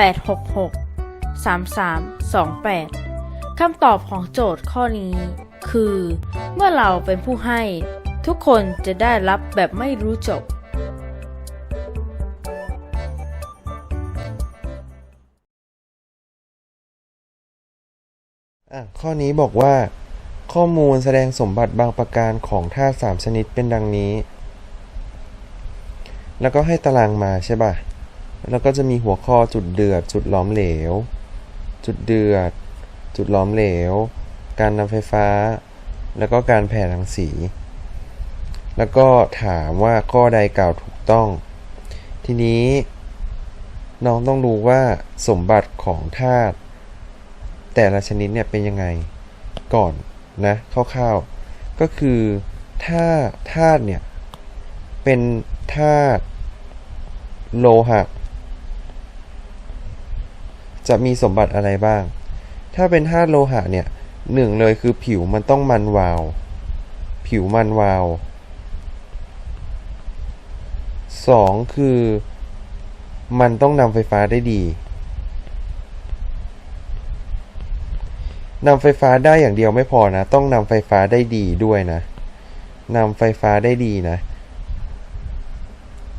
866 3328 คำตอบของโจทย์ข้อนี้ คือ เมื่อเราเป็นผู้ให้ ทุกคนจะได้รับแบบไม่รู้จบข้อนี้บอกว่า ข้อมูลแสดงสมบัติบางประการของธาตุสามชนิดเป็นดังนี้ แล้วก็ให้ตารางมาใช่ป่ะ แล้วก็จะมีหัวข้อจุดเดือด จุดหลอมเหลว จุดเดือด จุดหลอมเหลว การนำไฟฟ้า แล้วก็การแผ่รังสี แล้วก็ถามว่าข้อใดกล่าวถูกต้อง ทีนี้น้องต้องรู้ว่าสมบัติของธาตุแต่ละชนิดเนี่ยเป็นยังไงก่อนนะคร่าวๆก็คือถ้าธาตุเนี่ยเป็นธาตุโลหะ จะมีสมบัติอะไรบ้าง ถ้าเป็นธาตุโลหะเนี่ยหนึ่งเลยคือผิวมันต้องมันวาว ผิวมันวาวสองคือมันต้องนำไฟฟ้าได้ดีนำไฟฟ้าได้อย่างเดียวไม่พอนะ ต้องนำไฟฟ้าได้ดีด้วยนะนำไฟฟ้าได้ดีนะ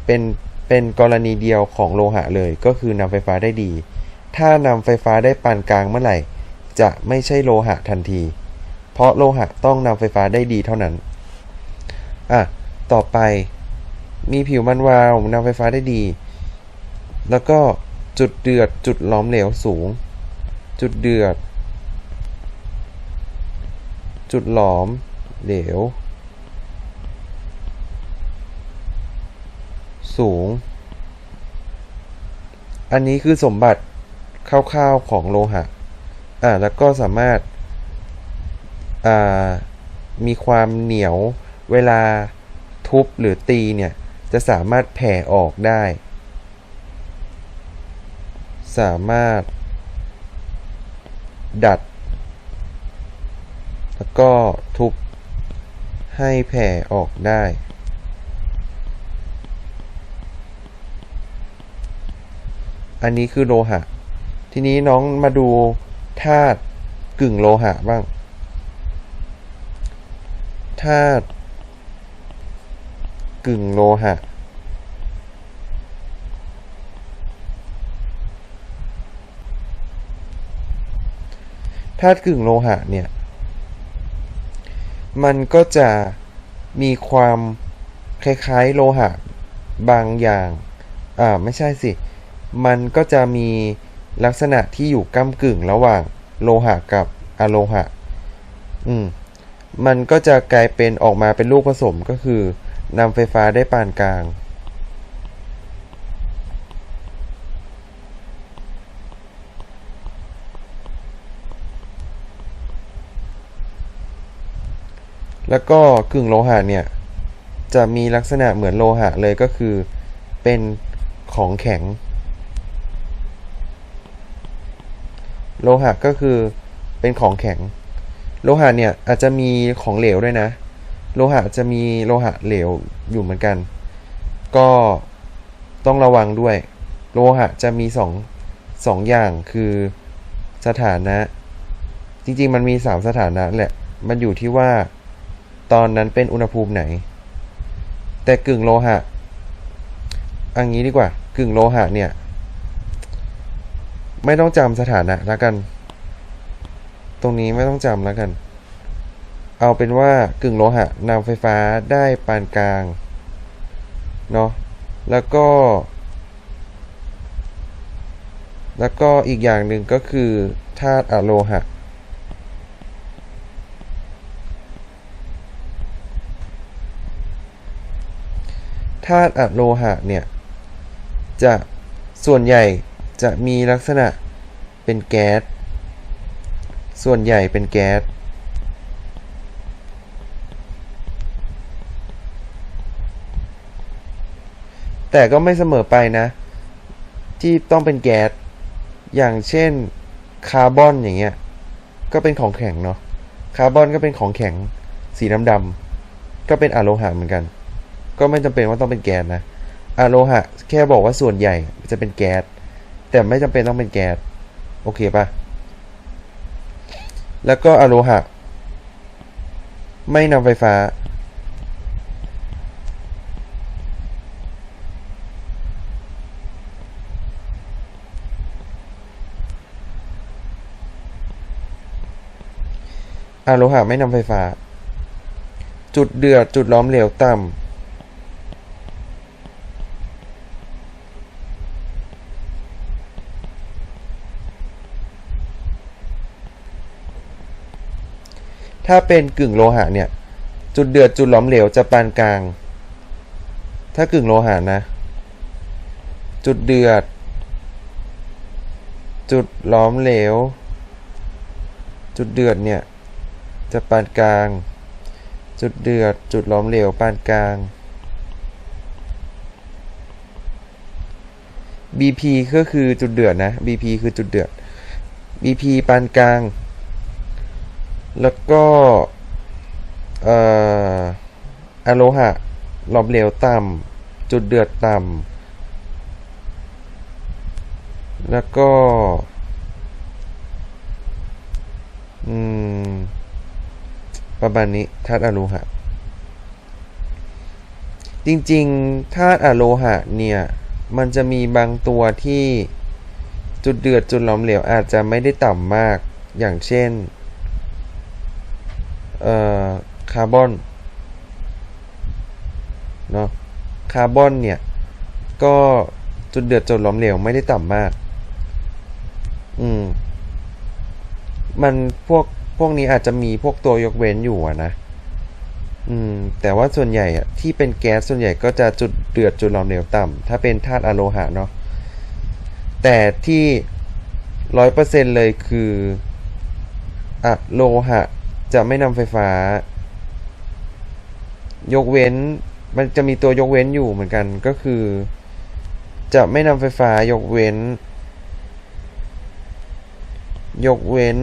เป็นเป็นกรณีเดียวของโลหะเลยก็คือนำไฟฟ้าได้ดี ถ้านำไฟฟ้าได้ปานกลางเมื่อไหร่ จะไม่ใช่โลหะทันที เพราะโลหะต้องนำไฟฟ้าได้ดีเท่านั้น อะ ต่อไป มีผิวมันวาวนำไฟฟ้าได้ดี แล้วก็จุดเดือดจุดหลอมเหลวสูง จุดเดือด จุดหลอมเหลว สูง อันนี้คือสมบัติ คร่าวๆของโลหะอ่าแล้วก็สามารถอ่ามีความเหนียวเวลาทุบหรือตีเนี่ยจะสามารถแผ่ออกได้ สามารถ ดัด แล้วก็ทุบให้แผ่ออกได้ อันนี้คือโลหะ ทีนี้น้องมาดูธาตุกึ่งโลหะบ้างธาตุกึ่งโลหะ ธาตุกึ่งโลหะเนี่ย มันก็จะมีความคล้ายๆโลหะบางอย่าง อ่า ไม่ใช่สิ มันก็จะมี ลักษณะที่อยู่ก้ากึ่งระหว่างโลหะกับอะโลหะ อืม มันก็จะกลายเป็นออกมาเป็นลูกผสมก็คือนำไฟฟ้าได้ปานกลาง แล้วก็กึ่งโลหะเนี่ย จะมีลักษณะเหมือนโลหะเลยก็คือเป็นของแข็ง โลหะก็คือเป็นของแข็ง โลหะเนี่ยอาจจะมีของเหลวด้วยนะ โลหะจะมีโลหะเหลวอยู่เหมือนกัน ก็ต้องระวังด้วย โลหะจะมีสองสองอย่างคือสถานะ จริงๆมันมีสามสถานะแหละ มันอยู่ที่ว่าตอนนั้นเป็นอุณหภูมิไหน แต่กึ่งโลหะอันนี้ดีกว่า กึ่งโลหะเนี่ย ไม่ต้องจำสถานะแล้วกัน ตรงนี้ไม่ต้องจำแล้วกัน เอาเป็นว่ากึ่งโลหะนำไฟฟ้าได้ปานกลาง เนาะ แล้วก็ แล้วก็อีกอย่างหนึ่งก็คือธาตุอะโลหะ ธาตุอะโลหะเนี่ย จะส่วนใหญ่ จะมีลักษณะเป็นแก๊ส ส่วนใหญ่เป็นแก๊ส แต่ก็ไม่เสมอไปนะ ที่ต้องเป็นแก๊ส อย่างเช่นคาร์บอนอย่างเงี้ย ก็เป็นของแข็งเนาะ คาร์บอนก็เป็นของแข็งสีดำดำๆก็เป็นอะโลหะเหมือนกัน ก็ไม่จำเป็นว่าต้องเป็นแก๊สนะอะโลหะแค่บอกว่าส่วนใหญ่จะเป็นแก๊ส แต่ไม่จำเป็นต้องเป็นแก๊สโอเคปะแล้วก็อะโลหะ ไม่นำไฟฟ้าอะโลหะไม่นำไฟฟ้า จุดเดือด จุดล้อมเหลวต่ำ ถ้าเป็นกึ่งโลหะเนี่ย จุดเดือดจุดหลอมเหลวจะปานกลาง ถ้ากึ่งโลหะนะ จุดเดือด จุดหลอมเหลว จุดเดือดเนี่ย จะปานกลาง จุดเดือด จุดหลอมเหลวปานกลาง BP ก็คือจุดเดือดนะ BP คือจุดเดือด BP ปานกลาง แล้วก็อะโลหะหลอมเหลวต่ำจุดเดือดต่ำแล้วก็ประมาณนี้ธาตุอะโลหะ จริงๆธาตุอะโลหะเนี่ย มันจะมีบางตัวที่จุดเดือดจุดหลอมเหลวอาจจะไม่ได้ต่ำมากอย่างเช่น คาร์บอนเนาะคาร์บอนเนี่ย ก็จุดเดือดจุดหลอมเหลวไม่ได้ต่ำมาก อืม มันพวกพวกนี้อาจจะมีพวกตัวยกเว้นอยู่นะ อืม แต่ว่าส่วนใหญ่อะที่เป็นแก๊สส่วนใหญ่ก็จะจุดเดือดจุดหลอมเหลวต่ำถ้าเป็นธาตุอะโลหะเนาะ แต่ที่ร้อยเปอร์เซ็นเลยคืออะโลหะ จะไม่นำไฟฟ้า ยกเว้น มันจะมีตัวยกเว้นอยู่เหมือนกันก็คือ จะไม่นำไฟฟ้ายกเว้น ยกเว้น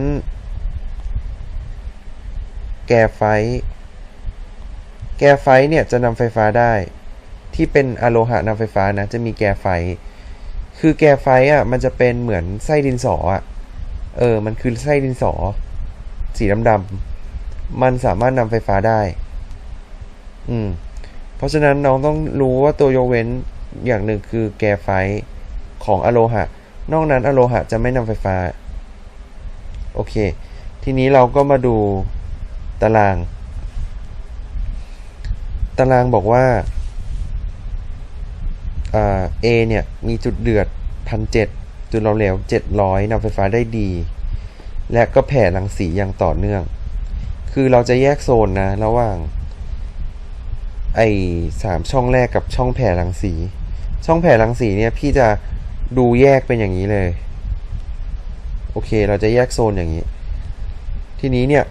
แกรไฟ แกรไฟเนี่ยจะนำไฟฟ้าได้ ที่เป็นอะโลหะนำไฟฟ้านะ จะมีแกรไฟ คือแกรไฟอะ มันจะเป็นเหมือนไส้ดินสออะ เออ มันคือไส้ดินสอ สีดำๆ มันสามารถนำไฟฟ้าได้ อืม เพราะฉะนั้นน้องต้องรู้ว่าตัวยกเว้นอย่างหนึ่งคือแกไฟของอะโลหะ นอกนั้นอะโลหะจะไม่นำไฟฟ้า โอเค ทีนี้เราก็มาดูตาราง ตารางบอกว่าเอเนี่ย มีจุดเดือดพันเจ็ดจุดหลอมเหลวเจ็ดร้อยนำไฟฟ้าได้ดี และก็แผ่รังสีอย่างต่อเนื่อง คือเราจะแยกโซนนะ ระหว่าง ไอ้สามช่องแรกกับช่องแผ่รังสี ช่องแผ่รังสีเนี่ย พี่จะดูแยกเป็นอย่างนี้เลย โอเค เราจะแยกโซนอย่างนี้ ทีนี้เนี่ย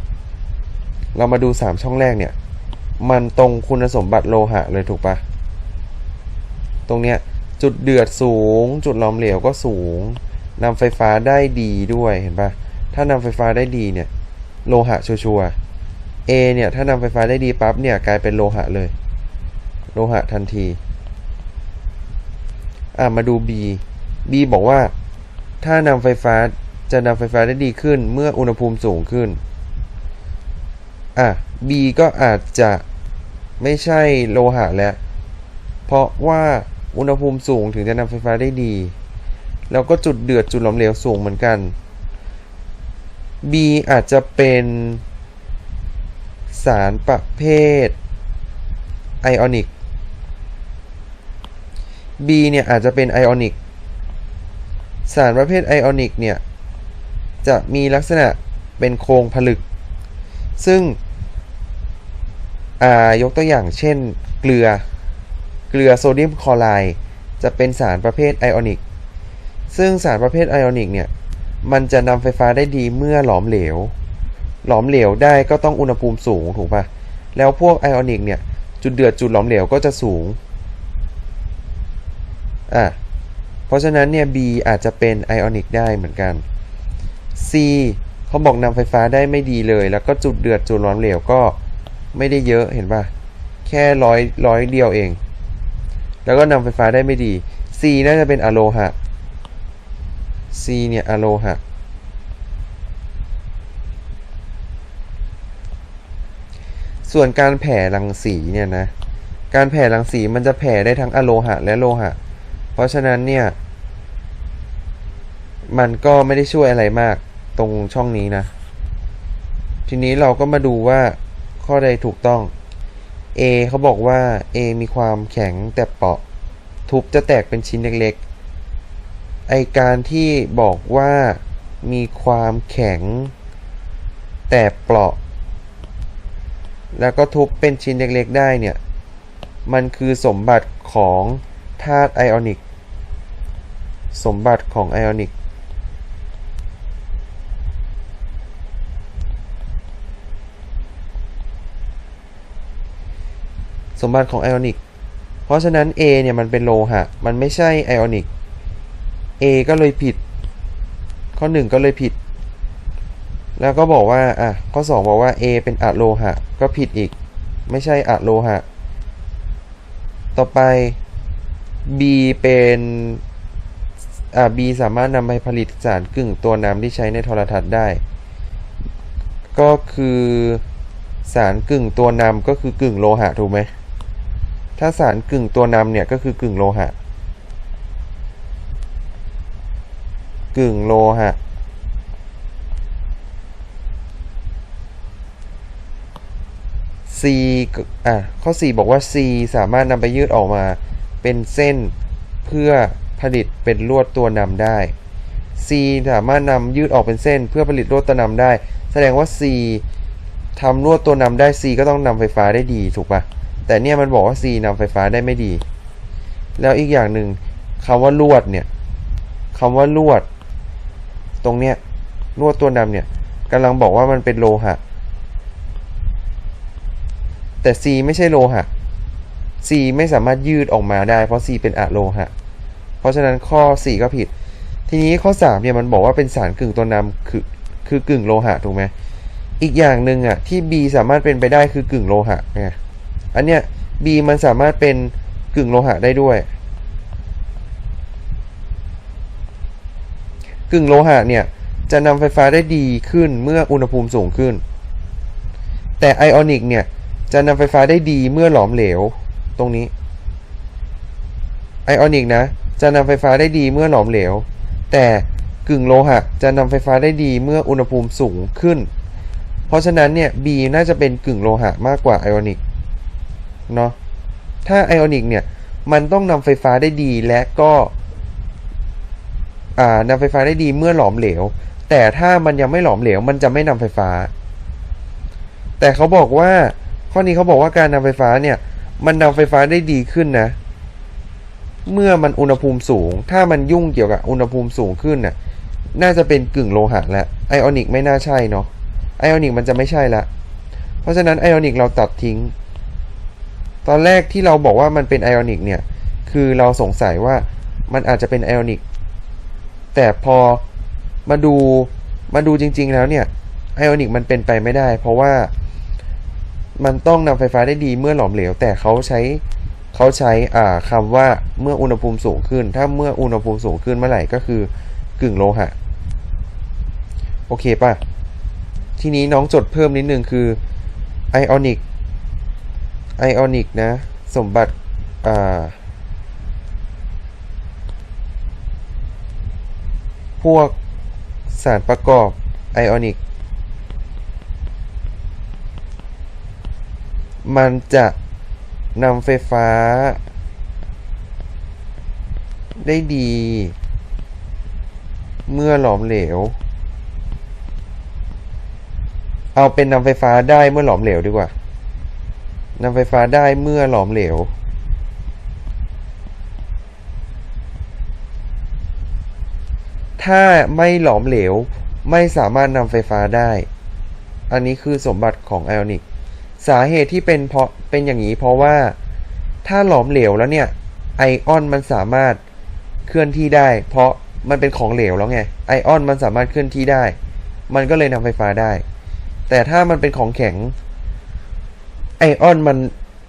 เรามาดูสามช่องแรกเนี่ย มันตรงคุณสมบัติโลหะเลยถูกปะตรงเนี้ยจุดเดือดสูง จุดหลอมเหลวก็สูงนำไฟฟ้าได้ดีด้วยเห็นปะถ้านำไฟฟ้าได้ดีเนี่ย โลหะชัวร์ A เนี่ยถ้านำไฟฟ้าได้ดีปั๊บเนี่ยกลายเป็นโลหะเลย โลหะทันทีอะมาดู B B บอกว่า ถ้านำไฟฟ้าจะนำไฟฟ้าได้ดีขึ้นเมื่ออุณหภูมิสูงขึ้นอะ B ก็อาจจะไม่ใช่โลหะแล้ว เพราะว่าอุณหภูมิสูงถึงจะนำไฟฟ้าได้ดี แล้วก็จุดเดือดจุดหลอมเหลวสูงเหมือนกัน B อาจจะเป็นารประเภทไอออนิก B เนี่ยอาจจะเป็นไอออนิก สารประเภทไอออนิกเนี่ย จะมีลักษณะเป็นโครงผลึก ซึ่งยกตัวอย่างเช่นเกลือ เกลือโซเดียมคลอไรด์จะเป็นสารประเภทไอออนิก ซึ่งสารประเภทไอออนิกเนี่ย มันจะนำไฟฟ้าได้ดีเมื่อหลอมเหลว หลอมเหลวได้ก็ต้องอุณหภูมิสูงถูกปะแล้วพวกไอออนิกเนี่ย จุดเดือดจุดหลอมเหลวก็จะสูง อะ เพราะฉะนั้นเนี่ย B อาจจะเป็นไอออนิกได้เหมือนกัน C เขาบอกนำไฟฟ้าได้ไม่ดีเลย แล้วก็จุดเดือดจุดหลอมเหลวก็ไม่ได้เยอะเห็นป่ะ แค่ร้อยร้อยเดียวเอง แล้วก็นำไฟฟ้าได้ไม่ดี C น่าจะเป็นอะโลหะ C เนี่ยอะโลหะ ส่วนการแผ่รังสีเนี่ยนะ การแผ่รังสีมันจะแผ่ได้ทั้งอโลหะและโลหะ เพราะฉะนั้นเนี่ย มันก็ไม่ได้ช่วยอะไรมากตรงช่องนี้นะ ทีนี้เราก็มาดูว่าข้อใดถูกต้อง A เขาบอกว่า A มีความแข็งแต่เปราะ ทุบจะแตกเป็นชิ้นเล็กๆ ไอการที่บอกว่ามีความแข็งแต่เปราะ แล้วก็ทุบเป็นชิ้นเล็กๆได้เนี่ย มันคือสมบัติของธาตุไอออนิก สมบัติของไอออนิก สมบัติของไอออนิก เพราะฉะนั้น A เนี่ยมันเป็นโลหะ มันไม่ใช่ไอออนิก A ก็เลยผิด ข้อ 1 ก็เลยผิด แล้วก็บอกว่าอะข้อ 2 บอกว่า A เป็นอะโลหะ ก็ผิดอีก ไม่ใช่อะโลหะ ต่อไป B เป็นอ่า B สามารถนำไปผลิตสารกึ่งตัวน้ำที่ใช้ในโทรทัศน์ได้ ก็คือสารกึ่งตัวนำก็คือกึ่งโลหะถูกไหม ถ้าสารกึ่งตัวนำเนี่ยก็คือกึ่งโลหะ กึ่งโลหะ C อะข้อ 4 บอกว่า C สามารถนำไปยืดออกมาเป็นเส้นเพื่อผลิตเป็นลวดตัวนำได้ C สามารถนำยืดออกเป็นเส้น เพื่อผลิตลวดตัวนำได้ แสดงว่า C ทำลวดตัวนำได้ C ก็ต้องนำไฟฟ้าได้ดีถูกปะแต่เนี่ยมันบอกว่า C นำไฟฟ้าได้ไม่ดี แล้วอีกอย่างหนึ่งคำว่าลวดเนี่ยคำว่าลวด ตรงเนี้ยลวดตัวนำเนี่ยกำลังบอกว่ามันเป็นโลหะ แต่ C ไม่ใช่โลหะ C ไม่สามารถยืดออกมาได้ เพราะ C เป็นอะโลหะ เพราะฉะนั้นข้อ 4 ก็ผิด ทีนี้ข้อ 3 เนี่ยมันบอกว่าเป็นสารกึ่งตัวนำคือคือกึ่งโลหะถูกไหมอีกอย่างหนึ่งอะที่ B สามารถเป็นไปได้คือกึ่งโลหะไงอันเนี้ย B มันสามารถเป็นกึ่งโลหะได้ด้วย กึ่งโลหะเนี่ยจะนำไฟฟ้าได้ดีขึ้นเมื่ออุณหภูมิสูงขึ้น แต่ไอออนิกเนี่ย จะนำไฟฟ้าได้ดีเมื่อหลอมเหลว ตรงนี้ ไอออนิกนะ จะนำไฟฟ้าได้ดีเมื่อหลอมเหลว แต่กึ่งโลหะ จะนำไฟฟ้าได้ดีเมื่ออุณหภูมิสูงขึ้น เพราะฉะนั้นเนี่ย B น่าจะเป็นกึ่งโลหะมากกว่าไอออนิกเนาะ ถ้าไอออนิกเนี่ย มันต้องนำไฟฟ้าได้ดีและก็อ่านำไฟฟ้าได้ดีเมื่อหลอมเหลว แต่ถ้ามันยังไม่หลอมเหลว มันจะไม่นำไฟฟ้า แต่เขาบอกว่า ข้อนี้เขาบอกว่าการนำไฟฟ้าเนี่ย มันนำไฟฟ้าได้ดีขึ้นนะ เมื่อมันอุณหภูมิสูง ถ้ามันยุ่งเกี่ยวกับอุณหภูมิสูงขึ้นน่ะ น่าจะเป็นกึ่งโลหะและไอออนิกไม่น่าใช่เนาะไอออนิกมันจะไม่ใช่ละ เพราะฉะนั้นไอออนิกเราตัดทิ้ง ตอนแรกที่เราบอกว่ามันเป็นไอออนิกเนี่ย คือเราสงสัยว่ามันอาจจะเป็นไอออนิก แต่พอมาดูมาดูจริง ๆ แล้วเนี่ยไอออนิกมันเป็นไปไม่ได้ เพราะว่า มันต้องนำไฟฟ้าได้ดีเมื่อหลอมเหลว แต่เขาใช้เขาใช้อ่าคำว่าเมื่ออุณหภูมิสูงขึ้น ถ้าเมื่ออุณหภูมิสูงขึ้นเมื่อไหร่ก็คือกึ่งโลหะ โอเคป่ะ ทีนี้น้องจดเพิ่มนิดนึงคือไอออนิกไอออนิกนะ สมบัติอ่าพวกสารประกอบไอออนิก มันจะนำไฟฟ้า ได้ดี เมื่อหลอมเหลว เอาเป็นนำไฟฟ้าได้เมื่อหลอมเหลวดีกว่านำไฟฟ้าได้เมื่อหลอมเหลว ถ้าไม่หลอมเหลวไม่สามารถนำไฟฟ้าได้ อันนี้คือสมบัติของไอออนิก สาเหตุที่เป็นเพราะเป็นอย่างนี้เพราะว่าถ้าหลอมเหลวแล้วเนี่ย ไอออนมันสามารถเคลื่อนที่ได้ เพราะมันเป็นของเหลวแล้วไงไอออนมันสามารถเคลื่อนที่ได้ มันก็เลยนำไฟฟ้าได้ แต่ถ้ามันเป็นของแข็ง ไอออนมัน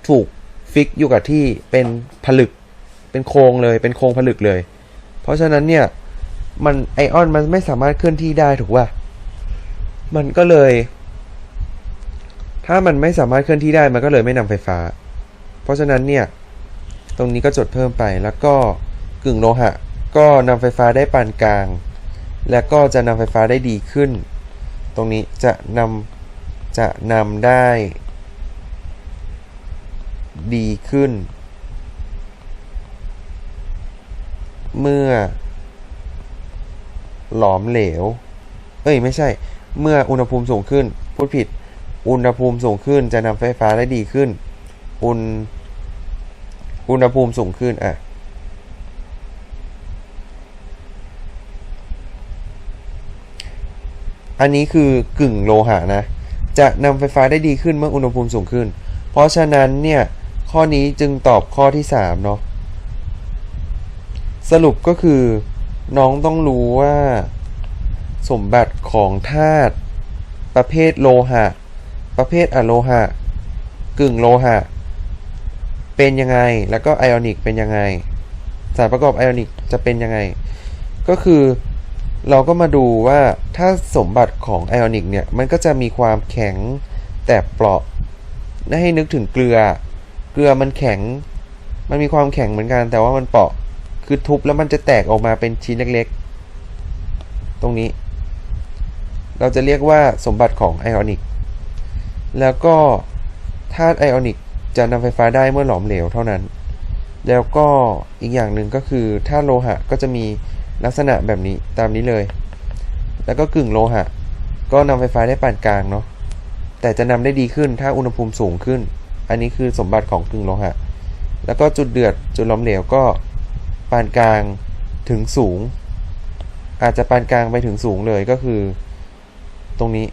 ถูกฟิกอยู่กับที่เป็นผลึก เป็นโครงเลยเป็นโครงผลึกเลย เพราะฉะนั้นเนี่ยมันไอออนมันไม่สามารถเคลื่อนที่ได้ถูกป่ะมันก็เลย ถ้ามันไม่สามารถเคลื่อนที่ได้มันก็เลยไม่นำไฟฟ้า เพราะฉะนั้นเนี่ย ตรงนี้ก็จดเพิ่มไปแล้วก็กึ่งโลหะ ก็นำไฟฟ้าได้ปานกลาง และก็จะนำไฟฟ้าได้ดีขึ้น ตรงนี้จะนำจะนำได้ ดีขึ้น เมื่อ หลอมเหลว เอ้ยไม่ใช่ เมื่ออุณหภูมิสูงขึ้นพูดผิด อุณหภูมิสูงขึ้นจะนำไฟฟ้าได้ดีขึ้น อุณอุณหภูมิสูงขึ้นอะอันนี้คือกึ่งโลหะนะ จะนำไฟฟ้าได้ดีขึ้นเมื่ออุณหภูมิสูงขึ้น เพราะฉะนั้นเนี่ยข้อนี้จึงตอบข้อที่3เนาะสรุปก็คือน้องต้องรู้ว่า สมบัติของธาตุประเภทโลหะ ประเภทอะโลหะ กึ่งโลหะ เป็นยังไง แล้วก็ไอออนิกเป็นยังไง สารประกอบไอออนิกจะเป็นยังไง ก็คือเราก็มาดูว่าถ้าสมบัติของไอออนิกเนี่ย มันก็จะมีความแข็งแต่เปราะน่าให้นึกถึงเกลือ เกลือมันแข็ง มันมีความแข็งเหมือนกัน แต่ว่ามันเปราะ คือทุบแล้วมันจะแตกออกมาเป็นชิ้นเล็กๆ ตรงนี้ เราจะเรียกว่าสมบัติของไอออนิก แล้วก็ธาตุไอออนิกจะนำไฟฟ้าได้เมื่อหลอมเหลวเท่านั้น แล้วก็อีกอย่างหนึ่งก็คือธาตุโลหะก็จะมีลักษณะแบบนี้ตามนี้เลย แล้วก็กึ่งโลหะ ก็นำไฟฟ้าได้ปานกลางเนาะ แต่จะนำได้ดีขึ้นถ้าอุณหภูมิสูงขึ้น อันนี้คือสมบัติของกึ่งโลหะ แล้วก็จุดเดือดจุดหล้อมเหลวก็ปานกลางถึงสูง อาจจะปานกลางไปถึงสูงเลยก็คือ ตรงนี้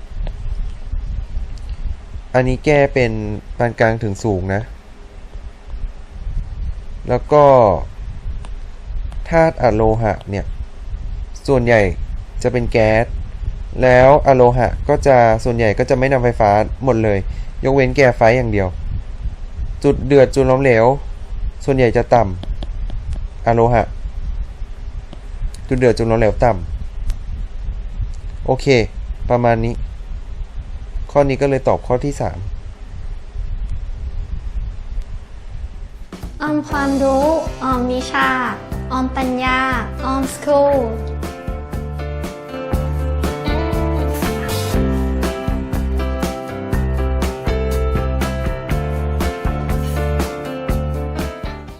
อันนี้แก้เป็นปานกลางถึงสูงนะ แล้วก็ธาตุอะโลหะเนี่ย ส่วนใหญ่จะเป็นแก๊ส แล้วอะโลหะก็จะส่วนใหญ่ก็จะไม่นำไฟฟ้าหมดเลย ยกเว้นแก่ไฟอย่างเดียว จุดเดือดจุดล้มเหลว ส่วนใหญ่จะต่ำอะโลหะ จุดเดือดจุดล้มเหลวต่ำโอเค ประมาณนี้ ข้อนี้ก็เลยตอบข้อที่ 3 ออมความรู้ ออมวิชา ออมปัญญา ออมสกูล